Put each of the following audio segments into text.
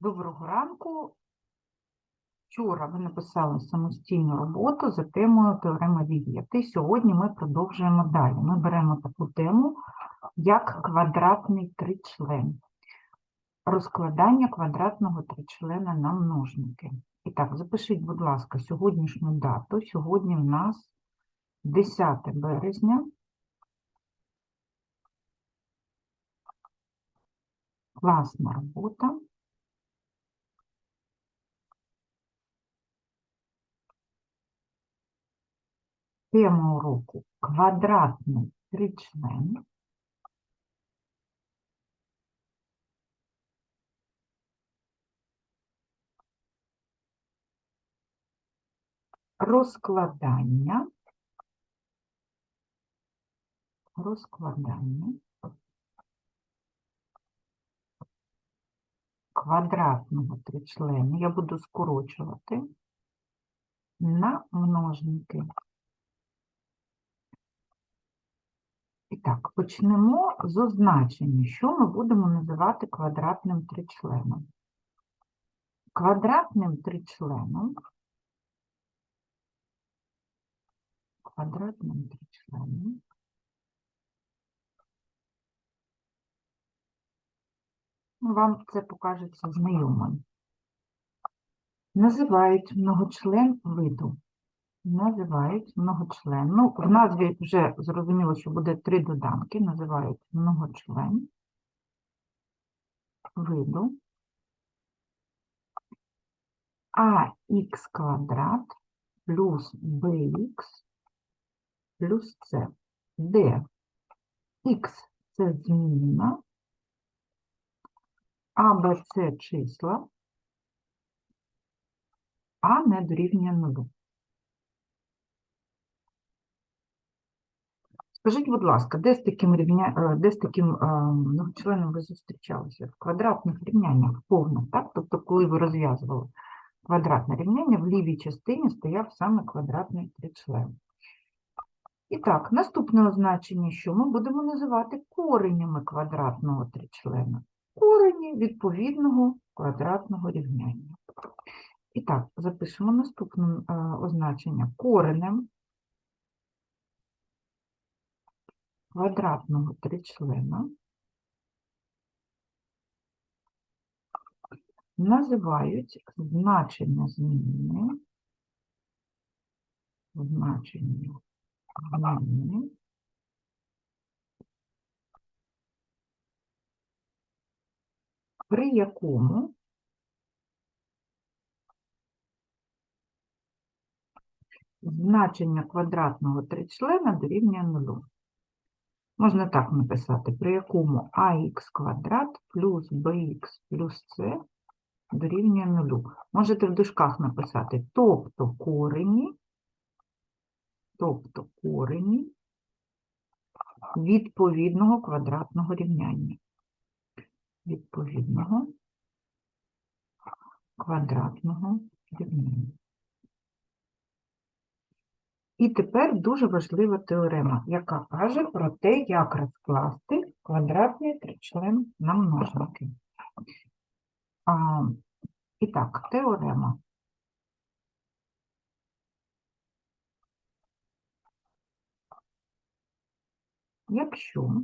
Доброго ранку. Вчора ви написали самостійну роботу за темою теорема Вієти. Сьогодні ми продовжуємо далі. Ми беремо таку тему, як квадратний тричлен. Розкладання квадратного тричлена на множники. І так, запишіть, будь ласка, сьогоднішню дату. Сьогодні в нас 10 березня. Класна робота. Тема уроку квадратний тричлен. Розкладання. Розкладання. Квадратного тричлену я буду скорочувати на множники. І так, почнемо з означення, що ми будемо називати квадратним тричленом. Квадратним тричленом, квадратним тричленом вам це покажеться знайомим. Називають многочлен виду називають многочлен. Ну, в назві вже зрозуміло, що буде три доданки, називають многочлен виду. Ах квадрат плюс bx плюс c, де? X – це змінна, а, b, c – числа, а не дорівнює нулю. Скажіть, будь ласка, де з таким, рівня... е, де з таким е, многочленом ви зустрічалися? В квадратних рівняннях повних, так? Тобто, коли ви розв'язували квадратне рівняння, в лівій частині стояв саме квадратний тричлен. І так, наступне означення, що ми будемо називати коренями квадратного тричлена. Корені відповідного квадратного рівняння. І так, запишемо наступне е, означення коренем квадратного тричлена називають значення змінне, значення змінне при якому значення квадратного тричлена дорівнює нулю. Можна так написати, при якому ax квадрат плюс bx плюс c дорівнює нулю. Можете в дужках написати, тобто корені, тобто корені відповідного квадратного рівняння. Відповідного квадратного рівняння. І тепер дуже важлива теорема, яка каже про те, як розкласти квадратний тричлен на множники. А, і так, теорема. Якщо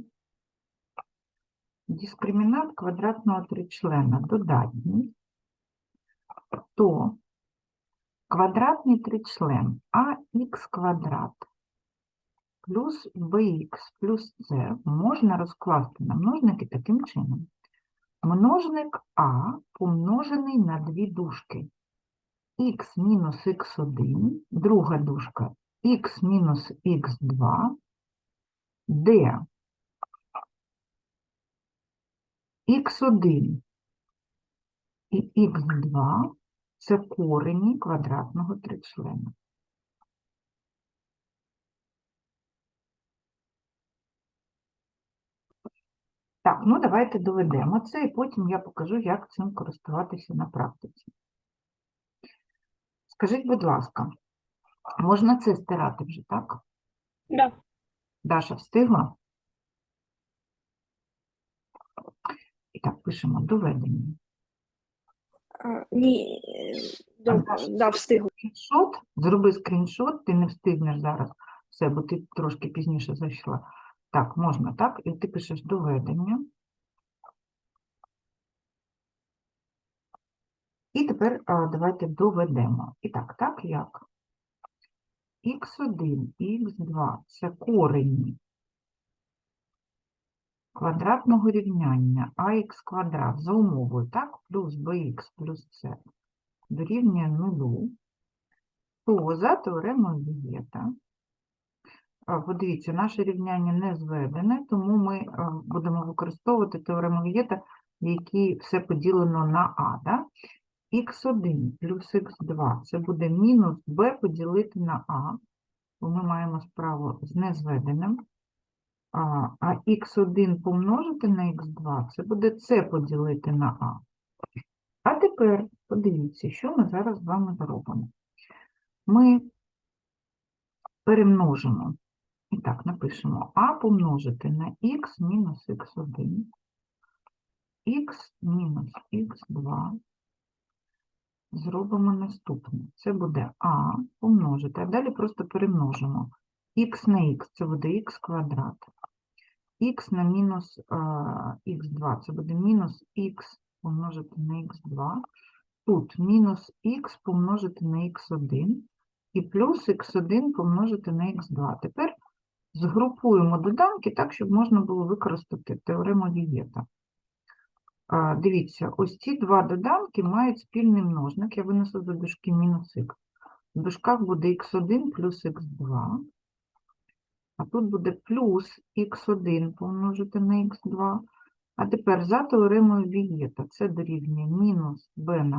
дискримінант квадратного тричлена додатній, то Квадратний тричлен ах квадрат плюс bx плюс c можна розкласти на множники таким чином. Множник А помножений на дві дужки. х мінус х1, друга дужка х мінус х2, де х1 і х2 це корені квадратного тричлена. Так, ну давайте доведемо це, і потім я покажу, як цим користуватися на практиці. Скажіть, будь ласка, можна це стирати вже, так? Да. Даша встигла? І так, пишемо доведення. А, ні, е, да, да, встигла. скріншот, зроби скріншот, ти не встигнеш зараз все, бо ти трошки пізніше зайшла. Так, можна, так? І ти пишеш доведення. І тепер а, давайте доведемо. І так, так як х1 і х2 – це корені квадратного рівняння ax квадрат за умовою, так, плюс bx плюс c дорівнює нулю, то за теоремою Вієта, подивіться, наше рівняння не зведене, тому ми будемо використовувати теорему Вієта, в якій все поділено на а. Да? х1 плюс х2 це буде мінус b поділити на а, бо ми маємо справу з незведеним. А, а х1 помножити на х2 це буде c поділити на а. А тепер подивіться, що ми зараз з вами зробимо. Ми перемножимо. І так, напишемо а помножити на х мінус х1, х мінус х2. Зробимо наступне. Це буде а помножити, а далі просто перемножимо. х на х це буде х квадрат. Х на мінус а, х2 це буде мінус х помножити на х2. Тут мінус х помножити на х1 і плюс х1 помножити на х2. Тепер згрупуємо доданки так, щоб можна було використати теорему Вієта. Дивіться, ось ці два доданки мають спільний множник. Я винесу за дужки мінус х. В дужках буде х1 плюс х2. А тут буде плюс х1 помножити на х2. А тепер за теоремою Вієта це дорівнює мінус b на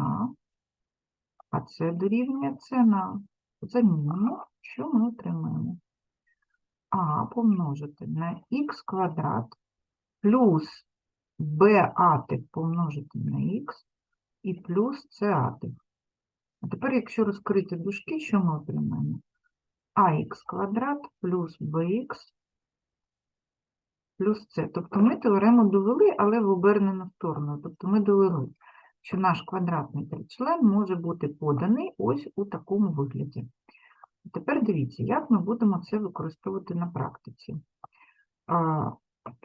а, а це дорівнює c на а. Замінимо, що ми отримаємо? а помножити на х квадрат плюс b атик помножити на х і плюс c атик. А тепер, якщо розкрити дужки, що ми отримаємо? Ах квадрат плюс bx плюс c. Тобто ми теорему довели, але в обернену сторону. Тобто ми довели, що наш квадратний тричлен може бути поданий ось у такому вигляді. Тепер дивіться, як ми будемо це використовувати на практиці.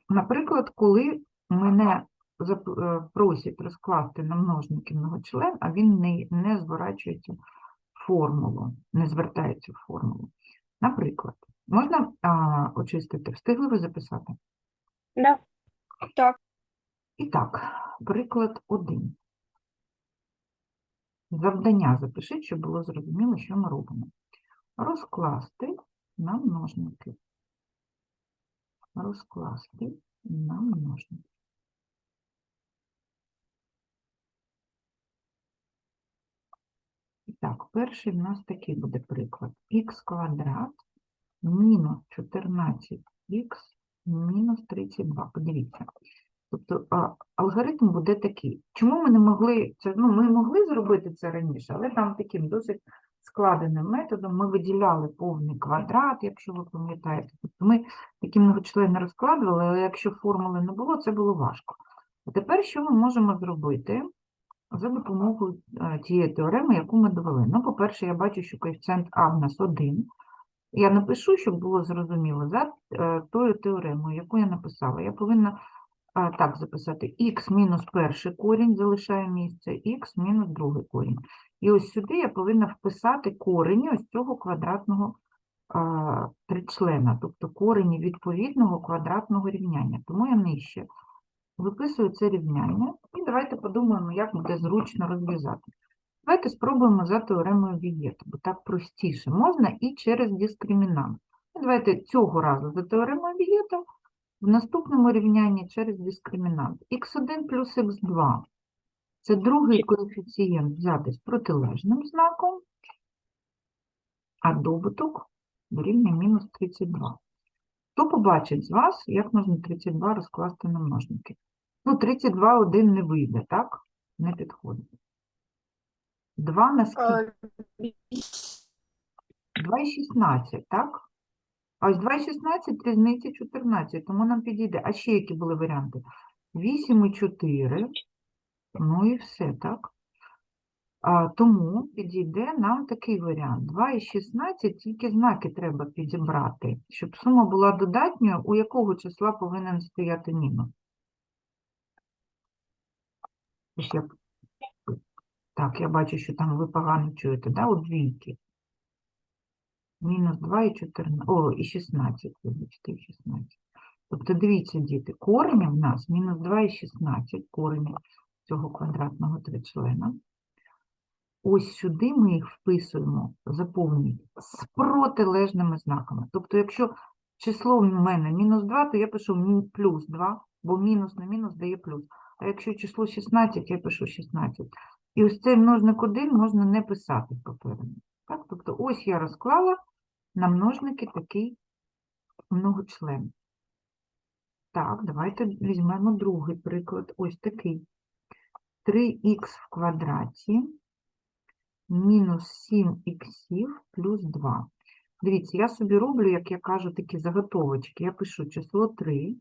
Наприклад, коли мене е, просять розкласти на множники многочлен, а він не, не зворачується формулу, не звертається в формулу. Наприклад, можна а, очистити, встигли ви записати? Да. Так. І так, приклад 1. Завдання запишіть, щоб було зрозуміло, що ми робимо. Розкласти на множники. Розкласти на множники. І так, перший в нас такий буде приклад. х квадрат мінус 14х мінус 32. Подивіться. Тобто алгоритм буде такий. Чому ми не могли це? Ну, ми могли зробити це раніше, але там таким досить складеним методом ми виділяли повний квадрат, якщо ви пам'ятаєте. Тобто ми такі многочлени розкладували, але якщо формули не було, це було важко. А тепер що ми можемо зробити за допомогою е, тієї теореми, яку ми довели? Ну, по-перше, я бачу, що коефіцієнт А в нас 1. Я напишу, щоб було зрозуміло, за е, тою теоремою, яку я написала. Я повинна так записати х мінус перший корінь залишає місце, х мінус другий корінь. І ось сюди я повинна вписати корені ось цього квадратного тричлена, тобто корені відповідного квадратного рівняння. Тому я нижче виписую це рівняння і давайте подумаємо, як буде зручно розв'язати. Давайте спробуємо за теоремою Вієта, бо так простіше. Можна і через дискримінант. Ну, Давайте цього разу за теоремою Вієта в наступному рівнянні через дискримінант. х1 плюс х2 – це другий коефіцієнт взяти з протилежним знаком, а добуток дорівнює мінус 32. Хто побачить з вас, як можна 32 розкласти на множники? Ну, 32 один не вийде, так? Не підходить. 2 на скільки? Е, 2,16, так? А ось 2,16 різниці 14, тому нам підійде. А ще які були варіанти? 8 і 4, ну і все, так? А, тому підійде нам такий варіант. 2 і 16, тільки знаки треба підібрати, щоб сума була додатньою, у якого числа повинен стояти мінус. Так, я бачу, що там ви погано чуєте, да? у двійки. Мінус 2 і 14, о, і 16, вибачте, і 16. Тобто, дивіться, діти, корені в нас мінус 2 і 16, корені цього квадратного тричлена. Ось сюди ми їх вписуємо, заповнюють, з протилежними знаками. Тобто, якщо число в мене мінус 2, то я пишу плюс 2, бо мінус на мінус дає плюс. А якщо число 16, я пишу 16. І ось цей множник 1 можна не писати попереду. Так? Тобто ось я розклала на множники такий многочлен. Так, давайте візьмемо другий приклад. Ось такий. 3х в квадраті мінус 7 іксів плюс 2. Дивіться, я собі роблю, як я кажу, такі заготовочки. Я пишу число 3,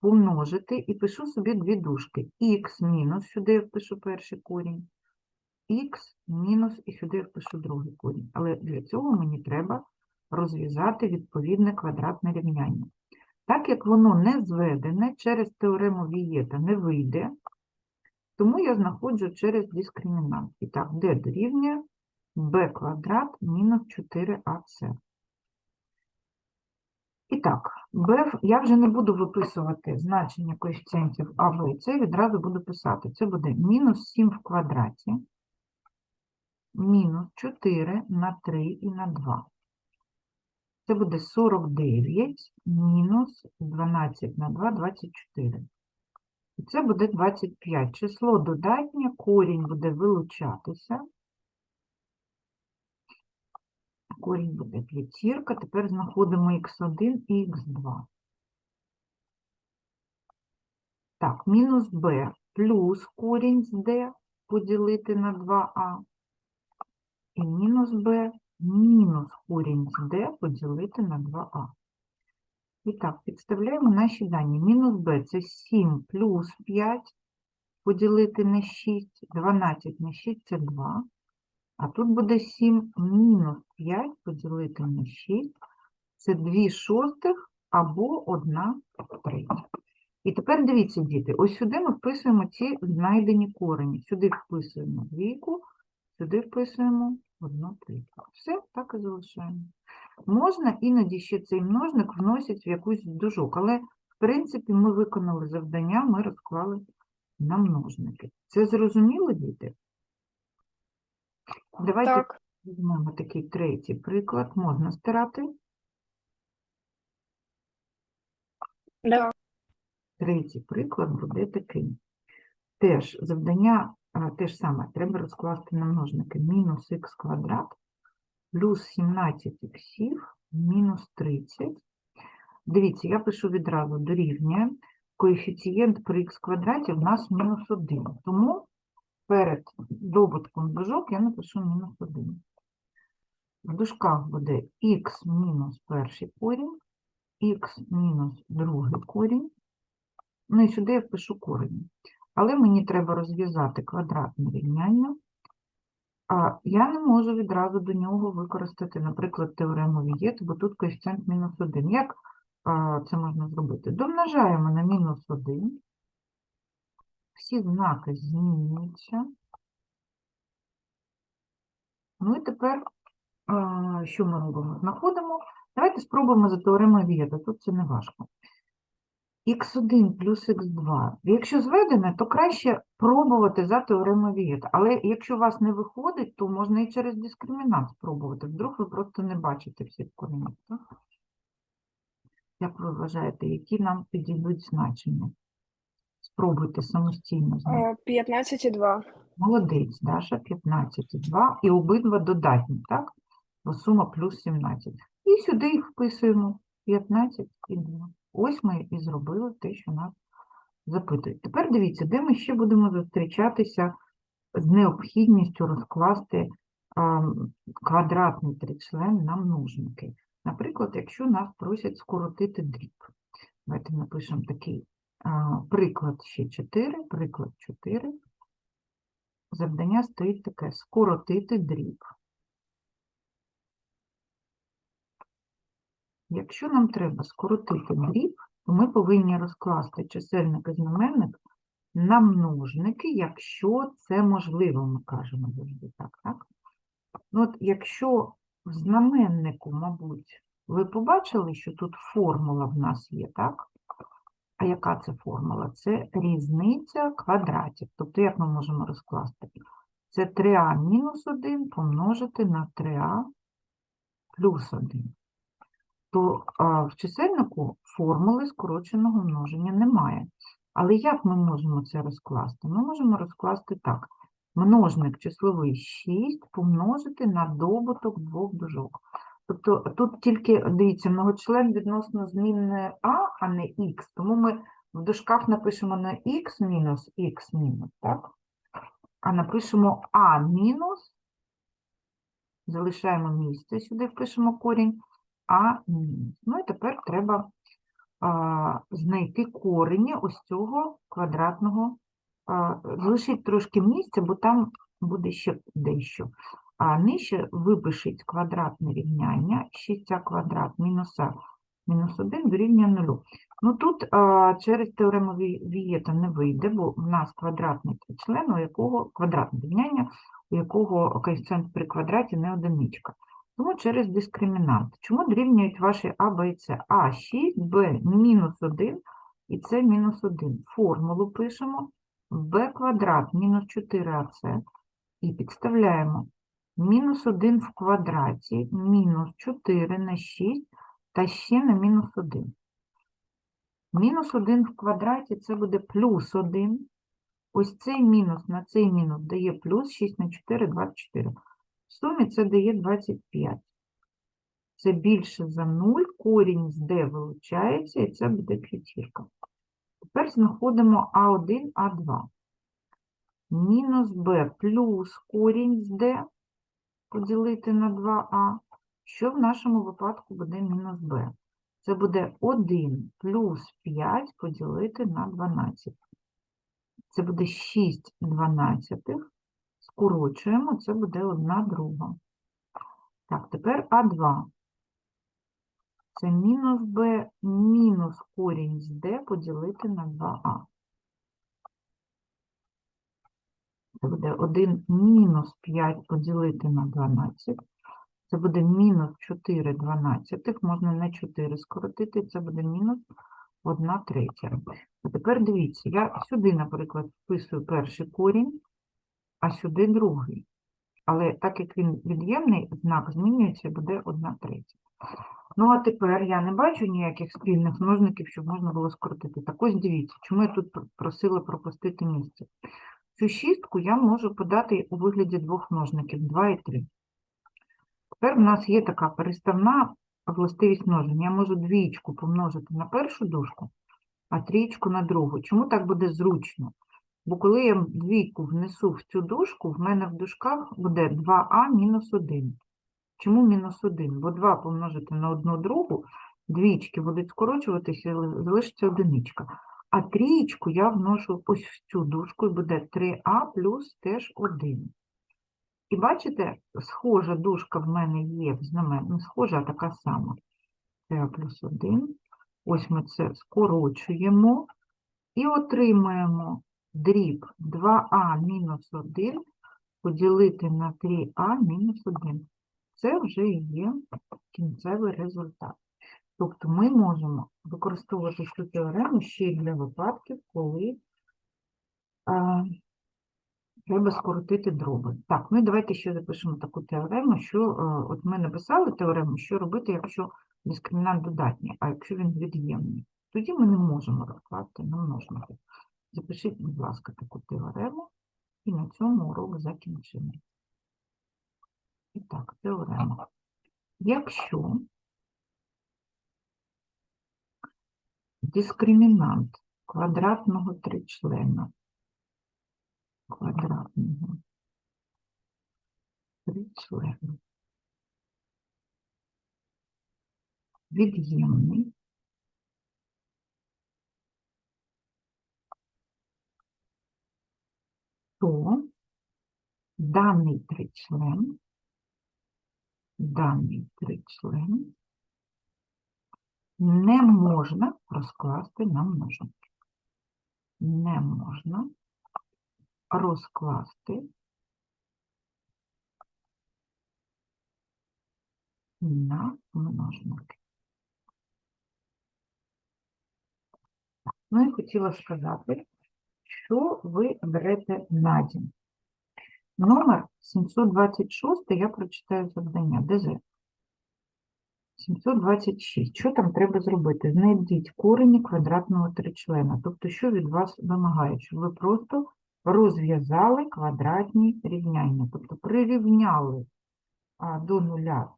помножити і пишу собі дві дужки. Х мінус, сюди я впишу перший корінь, х мінус і сюди я впишу другий корінь. Але для цього мені треба розв'язати відповідне квадратне рівняння. Так як воно не зведене, через теорему Вієта не вийде, тому я знаходжу через дискримінант. І так, d дорівнює b квадрат мінус 4ac. І так, b, я вже не буду виписувати значення коефіцієнтів а, b і c, відразу буду писати. Це буде мінус 7 в квадраті, мінус 4 на 3 і на 2. Це буде 49 мінус 12 на 2 – 24. Це буде 25. Число додатнє, корінь буде вилучатися. Корінь буде п'ятірка. Тепер знаходимо х1 і х2. Так, мінус b плюс корінь з d поділити на 2а. І мінус b мінус корінь з d поділити на 2а. І так, підставляємо наші дані. Мінус b – це 7 плюс 5 поділити на 6. 12 на 6 – це 2. А тут буде 7 мінус 5 поділити на 6. Це 2 шостих або 1 третя. І тепер дивіться, діти, ось сюди ми вписуємо ці знайдені корені. Сюди вписуємо двійку, сюди вписуємо 1 третю. Все, так і залишаємо. Можна іноді ще цей множник вносять в якусь дужок, але, в принципі, ми виконали завдання, ми розклали на множники. Це зрозуміло, діти? Давайте Так. візьмемо такий третій приклад. Можна стирати. Да. Третій приклад буде такий. Теж завдання а, те ж саме, треба розкласти на множники. Мінус х квадрат плюс 17 х мінус 30. Дивіться, я пишу відразу дорівнює. Коефіцієнт при х квадраті в нас мінус 1. Тому перед добутком дужок я напишу мінус 1. В дужках буде х мінус перший корінь, х мінус другий корінь. Ну і сюди я впишу корінь. Але мені треба розв'язати квадратне рівняння. Я не можу відразу до нього використати, наприклад, теорему Вієт, бо тут коефіцієнт мінус 1. Як це можна зробити? Домножаємо на мінус 1. Всі знаки змінюються. Ну і тепер, що ми робимо? Знаходимо. Давайте спробуємо за теоремою Вієта. Тут це не важко. Х1 плюс х2. Якщо зведене, то краще пробувати за теоремою Вієта. Але якщо у вас не виходить, то можна і через дискримінант спробувати. Вдруг ви просто не бачите всіх коренів. Як ви вважаєте, які нам підійдуть значення? Спробуйте самостійно. Е, 15 і 2. Молодець, Даша, 15,2 і обидва додатні, так? Бо сума плюс 17. І сюди їх вписуємо 15 і 2. Ось ми і зробили те, що нас запитують. Тепер дивіться, де ми ще будемо зустрічатися з необхідністю розкласти а, квадратний тричлен на множники. Наприклад, якщо нас просять скоротити дріб. Давайте напишемо такий а, приклад ще 4, приклад 4. завдання стоїть таке: скоротити дріб. Якщо нам треба скоротити дріб, то ми повинні розкласти чисельник і знаменник на множники, якщо це можливо, ми кажемо завжди так, так? Ну, от якщо в знаменнику, мабуть, ви побачили, що тут формула в нас є, так? А яка це формула? Це різниця квадратів. Тобто, як ми можемо розкласти? Це 3а мінус 1 помножити на 3а плюс 1. То в чисельнику формули скороченого множення немає. Але як ми можемо це розкласти? Ми можемо розкласти так. Множник числовий 6 помножити на добуток двох дужок. Тобто тут тільки, дивіться, многочлен відносно змінне а, а не х, тому ми в дужках напишемо не х мінус х мінус, так? А напишемо а мінус, залишаємо місце, сюди впишемо корінь, а мінус. Ну і тепер треба а, знайти корені ось цього квадратного. А, залишіть трошки місця, бо там буде ще дещо. А нижче випишіть квадратне рівняння 6а квадрат мінус а мінус 1 дорівнює 0. Ну тут а, через теорему Вієта не вийде, бо в нас квадратний член, у якого квадратне рівняння, у якого коефіцієнт при квадраті не одиничка. Тому через дискримінант. Чому дорівнюють ваші А, Б і С? А 6, Б мінус 1 і С мінус 1. Формулу пишемо b квадрат мінус 4ac і підставляємо мінус 1 в квадраті мінус 4 на 6 та ще на мінус 1. Мінус 1 в квадраті це буде плюс 1. Ось цей мінус на цей мінус дає плюс 6 на 4 – 24. В сумі це дає 25. Це більше за 0, корінь з d вилучається, і це буде п'ятірка. Тепер знаходимо А1, А2. Мінус b плюс корінь з d поділити на 2а. Що в нашому випадку буде мінус b? Це буде 1 плюс 5 поділити на 12. Це буде 6 дванадцятих. Скорочуємо, це буде 1 друга. Так, тепер А2. Це мінус b мінус корінь з d поділити на 2а. Це буде 1 мінус 5 поділити на 12. Це буде мінус 4 дванадцятих. Можна на 4 скоротити. Це буде мінус 1 третя. А тепер дивіться, я сюди, наприклад, вписую перший корінь, а сюди другий. Але так як він від'ємний, знак змінюється буде 1 третя. Ну, а тепер я не бачу ніяких спільних множників, щоб можна було скоротити. Так ось дивіться, чому я тут просила пропустити місце. Цю шістку я можу подати у вигляді двох множників 2 і 3. Тепер в нас є така переставна властивість множення. Я можу двічку помножити на першу дужку, а трійку на другу. Чому так буде зручно? Бо коли я двійку внесу в цю дужку, в мене в дужках буде 2а мінус 1. Чому мінус 1? Бо 2 помножити на одну другу, двічки будуть скорочуватися, і залишиться одиничка. А трієчку я вношу ось в цю дужку, і буде 3а плюс теж 1. І бачите, схожа дужка в мене є не схожа, а така сама. 3а плюс 1. Ось ми це скорочуємо і отримаємо дріб 2а мінус 1 поділити на 3а мінус 1. Це вже є кінцевий результат. Тобто ми можемо використовувати цю теорему ще й для випадків, коли а, треба скоротити дроби. Так, ну і давайте ще запишемо таку теорему, що е, от ми написали теорему, що робити, якщо дискримінант додатній, а якщо він від'ємний. Тоді ми не можемо розкласти на множники. Запишіть, будь ласка, таку теорему, і на цьому урок закінчимо. І так, теорема. Якщо дискримінант квадратного тричлена квадратного тричлена від'ємний, то даний тричлен, даний тричлен не можна розкласти на множинки. Не можна розкласти на множники. Ну і хотіла сказати, що ви берете на дім. Номер 726, я прочитаю завдання. ДЗ. 726. Що там треба зробити? Знайдіть корені квадратного тричлена. Тобто, що від вас вимагають? Щоб ви просто розв'язали квадратні рівняння. Тобто прирівняли до нуля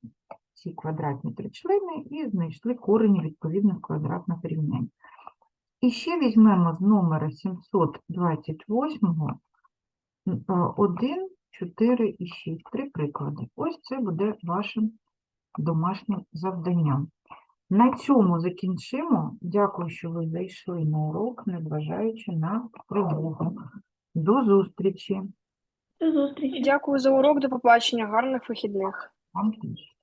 ці квадратні тричлени і знайшли корені відповідних квадратних рівнянь. І ще візьмемо з номера 728 1, 4 і 6. Три приклади. Ось це буде вашим домашнім завданням. На цьому закінчимо. Дякую, що ви зайшли на урок, незважаючи на тривогу. До зустрічі. До зустрічі. Дякую за урок, до побачення, гарних вихідних. Вам теж.